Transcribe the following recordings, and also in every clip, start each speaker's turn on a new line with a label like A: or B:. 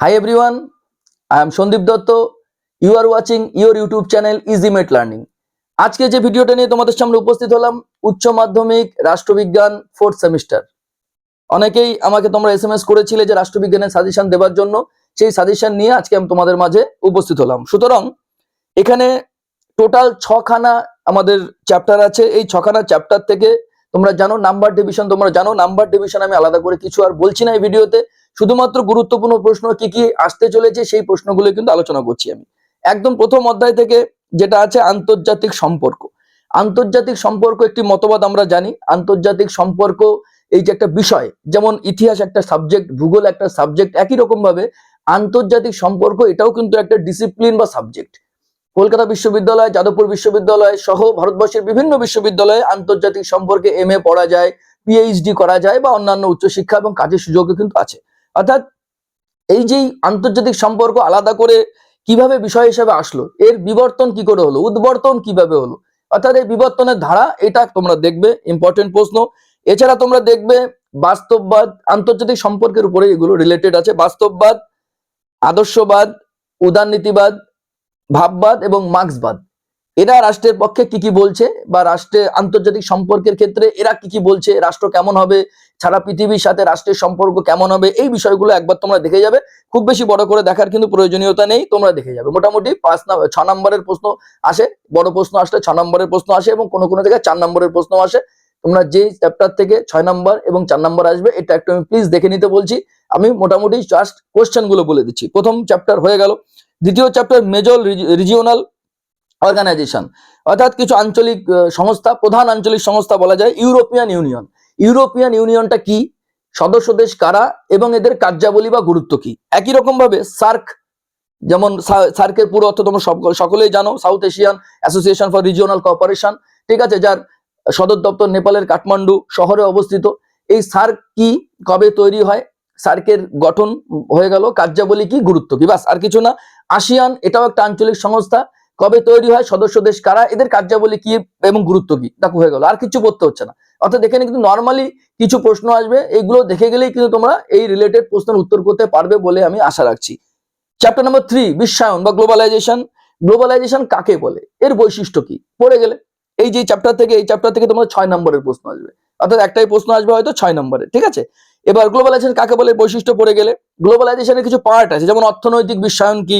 A: Hi everyone, I am Sandip Dotto. You are watching your YouTube channel Easymate Learning. আজকে যে ভিডিওটা নিয়ে তোমাদের সামনে উপস্থিত হলাম উচ্চ মাধ্যমিক রাষ্ট্রবিজ্ঞান ফোর্থ সেমিস্টার অনেকেই আমাকে তোমরা এসএমএস করেছিলে যে রাষ্ট্রবিজ্ঞানের সাজেশন দেওয়ার জন্য। সেই সাজেশন নিয়ে আজকে আমি তোমাদের মাঝে উপস্থিত হলাম। সুতরাং এখানে টোটাল ছখানা আমাদের চ্যাপ্টার আছে। এই ছখানা চ্যাপ্টার থেকে তোমরা জানো নাম্বার ডিভিশন তোমরা জানো নাম্বার ডিভিশন আমি আলাদা করে কিছু আর বলছি না এই ভিডিওতে শুধুমাত্র গুরুত্বপূর্ণ প্রশ্ন কি কি আসতে চলেছে, সেই প্রশ্নগুলো কিন্তু আলোচনা করছি আমি। একদম প্রথম অধ্যায় থেকে যেটা আছে আন্তর্জাতিক সম্পর্ক। আন্তর্জাতিক সম্পর্ক একটি মতবাদ আমরা জানি। আন্তর্জাতিক সম্পর্ক এই যে একটা বিষয়, যেমন ইতিহাস একটা সাবজেক্ট ভূগোল একটা সাবজেক্ট একই রকম ভাবে আন্তর্জাতিক সম্পর্ক এটাও কিন্তু একটা ডিসিপ্লিন বা সাবজেক্ট কলকাতা বিশ্ববিদ্যালয়, যাদবপুর বিশ্ববিদ্যালয় সহ ভারতবর্ষের বিভিন্ন বিশ্ববিদ্যালয়ে আন্তর্জাতিক সম্পর্কে এম এ পড়া যায় পিএইচডি করা যায় বা অন্যান্য উচ্চশিক্ষা এবং কাজের সুযোগও কিন্তু আছে। অর্থাৎ এই যে আন্তর্জাতিক সম্পর্ক আলাদা করে কীভাবে বিষয় হিসেবে আসলো, এর বিবর্তন কি করে হলো, উদ্বর্তন কীভাবে হলো? অর্থাৎ এই বিবর্তনের ধারা, এটা তোমরা দেখবে ইম্পর্টেন্ট প্রশ্ন। এছাড়া তোমরা দেখবে বাস্তববাদ, আন্তর্জাতিক সম্পর্কের উপরে এগুলো রিলেটেড আছে। বাস্তববাদ, আদর্শবাদ, উদারনীতিবাদ, ভাববাদ এবং মার্ক্সবাদ এরা রাষ্ট্রের পক্ষে কি কি বলছে বা রাষ্ট্রে আন্তর্জাতিক সম্পর্কের ক্ষেত্রে এরা কি কি বলছে, রাষ্ট্র কেমন হবে, সারা পৃথিবীর সাথে রাষ্ট্রের সম্পর্ক কেমন হবে, এই বিষয়গুলো একবার তোমরা দেখে যাবে। খুব বেশি বড় করে দেখার কিন্তু প্রয়োজনীয়তা নেই, তোমরা দেখে যাবে। মোটামুটি পাঁচ ছ নম্বরের প্রশ্ন আসে, বড় প্রশ্ন আসলে ছ নম্বরের প্রশ্ন আসে এবং কোনো কোনো জায়গায় চার নম্বরের প্রশ্ন আসে। তোমরা যেই চ্যাপ্টার থেকে ছয় নম্বর এবং চার নম্বর আসবে, এটা একটু আমি প্লিজ দেখে নিতে বলছি। আমি মোটামুটি জাস্ট কোশ্চেনগুলো বলে দিচ্ছি। প্রথম চ্যাপ্টার হয়ে গেল। দ্বিতীয় চ্যাপ্টার মেজর রিজিওনাল অর্গানাইজেশন অর্থাৎ কিছু আঞ্চলিক সংস্থা, প্রধান আঞ্চলিক সংস্থা বলা যায় ইউরোপিয়ান ইউনিয়ন ইউরোপিয়ান ইউনিয়নটা কি? সদস্য দেশ কারা এবং এদের কার্যাবলী বা গুরুত্ব কি? একই রকম ভাবে সার্ক যেমন সার্কের পুরো অর্থ তোমরা সকলেই জানো South Asian Association for Regional Cooperation ঠিক আছে, যার সদর দপ্তর নেপালের কাঠমান্ডু শহরে অবস্থিত। এই সার্ক কি, কবে তৈরি হয়? সার্কের গঠন হয়ে গেল, কার্যাবলী কি, গুরুত্ব কি বাস আর কিছু না। আসিয়ান এটাও একটা আঞ্চলিক সংস্থা কবে তৈরি হয়, সদস্য দেশ কারা, এদের কার্যাবলী কি এবং গুরুত্ব কি? দেখো, হয়ে গেল, আর কিছু পড়তে হচ্ছে না। অর্থাৎ এখানে কিন্তু নর্মালি কিছু প্রশ্ন আসবে এইগুলো দেখে গেলেই কিন্তু তোমরা এই রিলেটেড প্রশ্নের উত্তর করতে পারবে বলে আমি আশা রাখছি। চ্যাপ্টার নাম্বার থ্রি বিশ্বায়ন বা গ্লোবালাইজেশন গ্লোবালাইজেশন কাকে বলে? এর বৈশিষ্ট্য কি? পড়ে গেলে। এই যে চ্যাপ্টার থেকে, এই চ্যাপ্টার থেকে তোমার ছয় নম্বরের প্রশ্ন আসবে। অর্থাৎ একটাই প্রশ্ন আসবে হয়তো ছয় নম্বরে, ঠিক আছে? এবার গ্লোবালাইজেশন কাকে বলে? বৈশিষ্ট্য পড়ে গেলে। গ্লোবালাইজেশনের কিছু পার্ট আছে, যেমন অর্থনৈতিক বিশ্বায়ন কি?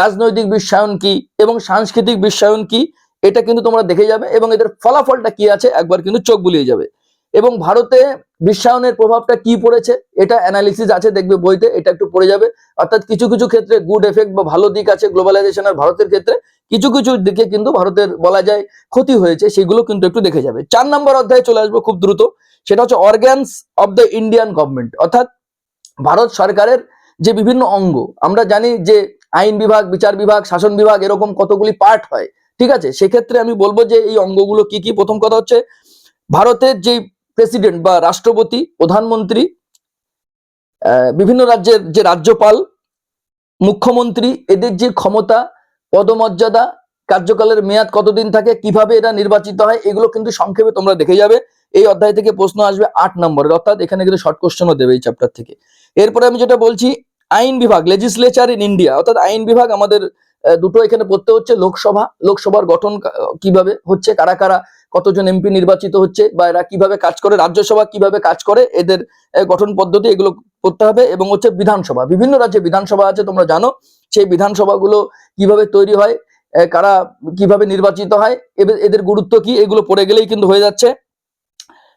A: রাজনৈতিক বিশ্বায়ন কি এবং সাংস্কৃতিক বিশ্বায়ন কি, এটা কিন্তু তোমরা দেখে যাবে এবং এদের ফলাফলটা কি আছে একবার কিন্তু চোখ বুলিয়ে যাবে। এবং ভারতে বিশ্বায়নের প্রভাবটা কি পড়েছে, এটা অ্যানালিসিস আছে, দেখবে বইতে, এটা একটু পড়ে যাবে। অর্থাৎ কিছু কিছু ক্ষেত্রে গুড এফেক্ট বা ভালো দিক আছে গ্লোবালাইজেশন আর ভারতের ক্ষেত্রে, কিছু কিছু দিকে কিন্তু ভারতের বলা যায় ক্ষতি হয়েছে, সেগুলো কিন্তু একটু দেখে যাবে। চার নম্বর অধ্যায়ে চলে আসব খুব দ্রুত, সেটা হচ্ছে organs of the Indian government অর্থাৎ ভারত সরকারের যে বিভিন্ন অঙ্গ, আমরা জানি যে আইন বিভাগ, বিচার বিভাগ, শাসন বিভাগ এরকম কতগুলি পার্ট হয়, ঠিক আছে? সেক্ষেত্রে আমি বলব যে এই অঙ্গগুলো কি কি? প্রথম কথা হচ্ছে ভারতের যে প্রেসিডেন্ট বা রাষ্ট্রপতি, প্রধানমন্ত্রী বিভিন্ন রাজ্যের যে রাজ্যপাল, মুখ্যমন্ত্রী, এদের যে ক্ষমতা, পদমর্যাদা, কার্যকালের মেয়াদ কতদিন থাকে, কীভাবে এরা নির্বাচিত হয়, এগুলো কিন্তু সংক্ষেপে তোমরা দেখে যাবে। এই অধ্যায় থেকে প্রশ্ন আসবে আট নম্বরের, অর্থাৎ এখানে কিন্তু শর্ট কোশ্চেনও দেবে এই চ্যাপ্টার থেকে। এরপরে আমি যেটা বলছি আইন বিভাগ লেজিসলেচার ইন ইন্ডিয়া অর্থাৎ আইন বিভাগ আমাদের দুটো এখানে পড়তে হচ্ছে, লোকসভা, লোকসভার গঠন কীভাবে হচ্ছে, কারা কারা কতজন এমপি নির্বাচিত হচ্ছে, বা এরা কীভাবে কাজ করে, রাজ্যসভা কীভাবে কাজ করে, এদের গঠন পদ্ধতি এগুলো পড়তে হবে, এবং হচ্ছে বিধানসভা, বিভিন্ন রাজ্যে বিধানসভা আছে, তোমরা জানো, সেই বিধানসভাগুলো কীভাবে তৈরি হয় কারা কীভাবে নির্বাচিত হয় এদের গুরুত্ব কি, এগুলো পড়ে গেলেই কিন্তু হয়ে যাচ্ছে।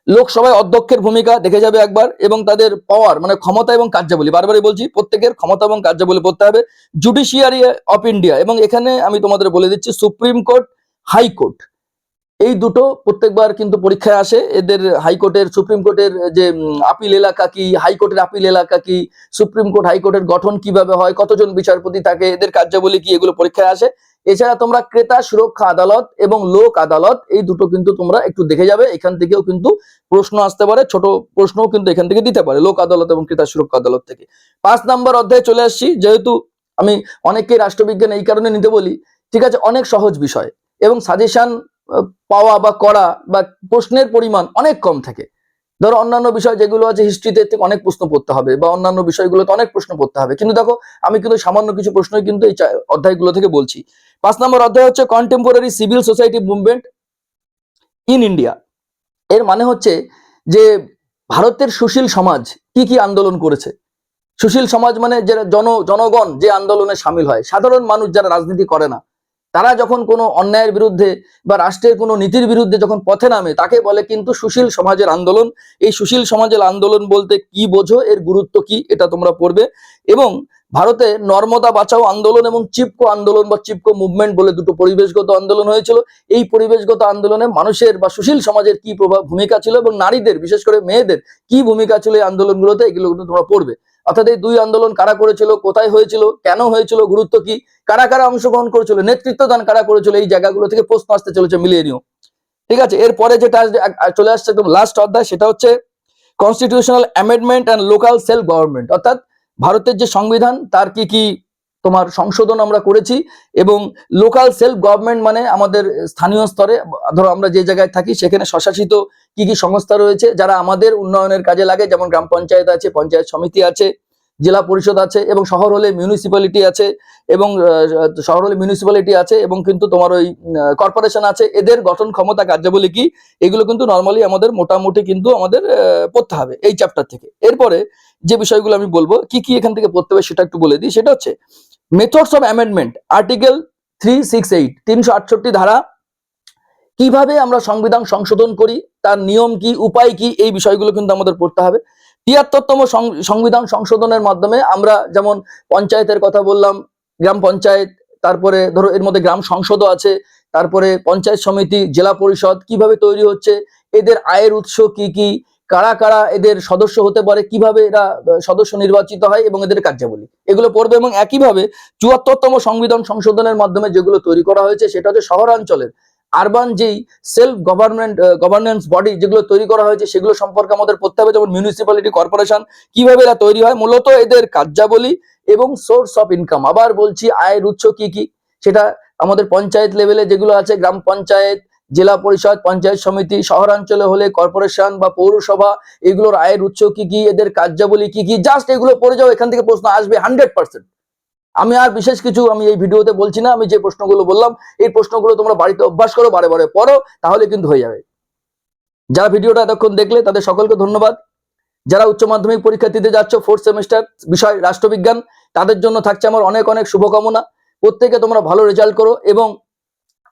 A: লোকসভায় অধ্যক্ষের ভূমিকা দেখে যাবে একবার এবং তাদের পাওয়ার মানে ক্ষমতা এবং কার্যাবলী, বারবারই বলছি, প্রত্যেকের ক্ষমতা এবং কার্যাবলী পড়তে হবে জুডিশিয়ারি অফ ইন্ডিয়া এবং এখানে আমি তোমাদের বলে দিচ্ছি সুপ্রিম কোর্ট হাইকোর্ট এই দুটো প্রত্যেকবার কিন্তু পরীক্ষায় আসে, এদের হাইকোর্টের সুপ্রিম কোর্টের যে আপিল এলাকা কি হাইকোর্টের আপিল এলাকা কি, সুপ্রিম কোর্ট হাইকোর্টের গঠন কীভাবে হয়, কতজন বিচারপতি থাকে, এদের কার্যাবলী কি, এগুলো পরীক্ষায় আসে। এছাড়া তোমরা ক্রেতা, সুরক্ষা, আদালত এবং লোক আদালত এই দুটো কিন্তু তোমরা একটু দেখে যাবে। এখান থেকেও কিন্তু প্রশ্ন আসতে পারে, ছোট প্রশ্নও কিন্তু এখান থেকে দিতে পারে, লোক আদালত এবং ক্রেতা, সুরক্ষা আদালত থেকে। পাঁচ নাম্বার অধ্যায়ে চলে আসছি, যেহেতু আমি অনেককে রাষ্ট্রবিজ্ঞান এই কারণে নিতে বলি, ঠিক আছে, অনেক সহজ বিষয় এবং সাজেশন পাওয়া বা করা বা প্রশ্নের পরিমাণ অনেক কম থাকে। ধরো অন্যান্য বিষয় যেগুলো আছে হিস্ট্রিতে থেকে অনেক প্রশ্ন পড়তে হবে বা অন্যান্য বিষয়গুলোতে অনেক প্রশ্ন পড়তে হবে। কিন্তু দেখো, আমি কিন্তু সামান্য কিছু প্রশ্নই কিন্তু এই অধ্যায়গুলো থেকে বলছি। পাঁচ নম্বর অধ্যায় হচ্ছে contemporary civil society movement in India এর মানে হচ্ছে যে ভারতের সুশীল সমাজ কি কি আন্দোলন করেছে? সুশীল সমাজ মানে যারা জন জনগণ যে আন্দোলনে সামিল হয়। সাধারণ মানুষ যারা রাজনীতি করে না তারা যখন কোনো অন্যায়ের বিরুদ্ধে বা রাষ্ট্রের কোনো নীতির বিরুদ্ধে যখন পথে নামে, তাকে বলে কিন্তু সুশীল সমাজের আন্দোলন। এই সুশীল সমাজের আন্দোলন বলতে কি বোঝো? এর গুরুত্ব কি? এটা তোমরা পড়বে। এবং ভারতে নর্মদা বাঁচাও আন্দোলন এবং চিপকো আন্দোলন বা চিপকো মুভমেন্ট বলে দুটো পরিবেশগত আন্দোলন হয়েছিল। এই পরিবেশগত আন্দোলনে মানুষের বা সুশীল সমাজের কি প্রভাব ভূমিকা ছিল এবং নারীদের, বিশেষ করে মেয়েদের, কি ভূমিকা ছিল এই আন্দোলনগুলোতে? এগুলো কিন্তু তোমরা পড়বে। অর্থাৎ এই দুই আন্দোলন কারা করেছিল, কোথায় হয়েছিল, কেন হয়েছিল, গুরুত্ব কি, কারা কারা অংশগ্রহণ করেছিল নেতৃত্ব দান কারা করেছিল, এই জায়গাগুলো থেকে প্রশ্ন আসতে চলেছে মিলিয়ে নিও ঠিক আছে এরপরে যেটা চলে আসছে একদম লাস্ট অধ্যায়, সেটা হচ্ছে constitutional amendment and local self government অর্থাৎ ভারতের যে সংবিধান, তার কি কি তোমার সংশোধন আমরা করেছি এবং লোকাল সেলফ গভর্নমেন্ট মানে আমাদের স্থানীয় স্তরে, ধরো আমরা যে জায়গায় থাকি সেখানে স্বশাসিত কি কি সংস্থা রয়েছে, যারা আমাদের উন্নয়নের কাজে লাগে, যেমন গ্রাম পঞ্চায়েত আছে, পঞ্চায়েত সমিতি আছে জেলা পরিষদ আছে এবং শহর হলে মিউনিসিপ্যালিটি আছে এবং শহর হলে মিউনিসিপ্যালিটি আছে এবং কিন্তু তোমার ওই কর্পোরেশন আছে। এদের গঠন ক্ষমতা কার্যাবলী কি? এগুলো কিন্তু নর্মালি আমাদের মোটামুটি কিন্তু আমাদের পড়তে হবে এই চ্যাপ্টার থেকে। এরপরে যে বিষয়গুলো আমি বলব, কি কি এখান থেকে পড়তে হবে সেটা একটু বলে দিই। সেটা হচ্ছে methods of amendment article three six eight তিনশো আটষট্টি ধারা, কীভাবে আমরা সংবিধান সংশোধন করি, তার নিয়ম কি, উপায় কি, এই বিষয়গুলো কিন্তু আমাদের পড়তে হবে। তিয়াত্তরতম সংবিধান সংশোধনের মাধ্যমে আমরা যেমন পঞ্চায়েতের কথা বললাম, গ্রাম পঞ্চায়েত, তারপরে ধরো এর মধ্যে গ্রাম সংসদও আছে, তারপরে পঞ্চায়েত সমিতি, জেলা পরিষদ কীভাবে তৈরি হচ্ছে, এদের আয়ের উৎস কি কি, কারা কারা এদের সদস্য হতে পারে, কীভাবে এরা সদস্য নির্বাচিত হয় এবং এদের কার্যাবলী। এগুলো পড়বে এবং একইভাবে চুয়াত্তরতম সংবিধান সংশোধনের মাধ্যমে যেগুলো তৈরি করা হয়েছে, সেটা হচ্ছে শহরাঞ্চলের আরবান যেই সেলফ গভর্নমেন্ট গভর্নেন্স বডি যেগুলো তৈরি করা হয়েছে, সেগুলো সম্পর্কে আমাদের পড়তে হবে, যেমন মিউনিসিপ্যালিটি কর্পোরেশন কীভাবে এরা তৈরি হয়? মূলত এদের কার্যাবলী এবং সোর্স অফ ইনকাম আবার বলছি, আয়ের উৎস কি কি? সেটা আমাদের পঞ্চায়েত লেভেলে যেগুলো আছে, গ্রাম পঞ্চায়েত, জেলা পরিষদ, পঞ্চায়েত সমিতি, শহরাঞ্চলে হলে কর্পোরেশন বা পৌরসভা, এগুলোর আয়ের উৎস কি কি? এদের কার্যাবলী কি কি? জাস্ট এগুলো পড়ে যাও, এখান থেকে প্রশ্ন আসবে হান্ড্রেড পার্সেন্ট আমি আর বিশেষ কিছু আমি এই ভিডিওতে বলছি না, আমি যে প্রশ্নগুলো বললাম, এই প্রশ্নগুলো তোমরা বাড়িতে অভ্যাস করো, বারে বারে পড়ো, তাহলে কিন্তু হয়ে যাবে। যারা ভিডিওটা এতক্ষণ দেখলে, তাদের সকলকে ধন্যবাদ। যারা উচ্চ মাধ্যমিক পরীক্ষা দিতে যাচ্ছ ফোর্থ সেমিস্টার বিষয়, রাষ্ট্রবিজ্ঞান, তাদের জন্য থাকছে আমার অনেক অনেক শুভকামনা। প্রত্যেকে তোমরা ভালো রেজাল্ট করো এবং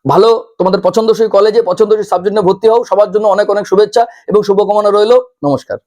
A: ভালো তোমাদের পছন্দসই কলেজে পছন্দসই সাবজেক্টে ভর্তি হও। সবার জন্য অনেক অনেক শুভেচ্ছা এবং শুভকামনা রইল। নমস্কার।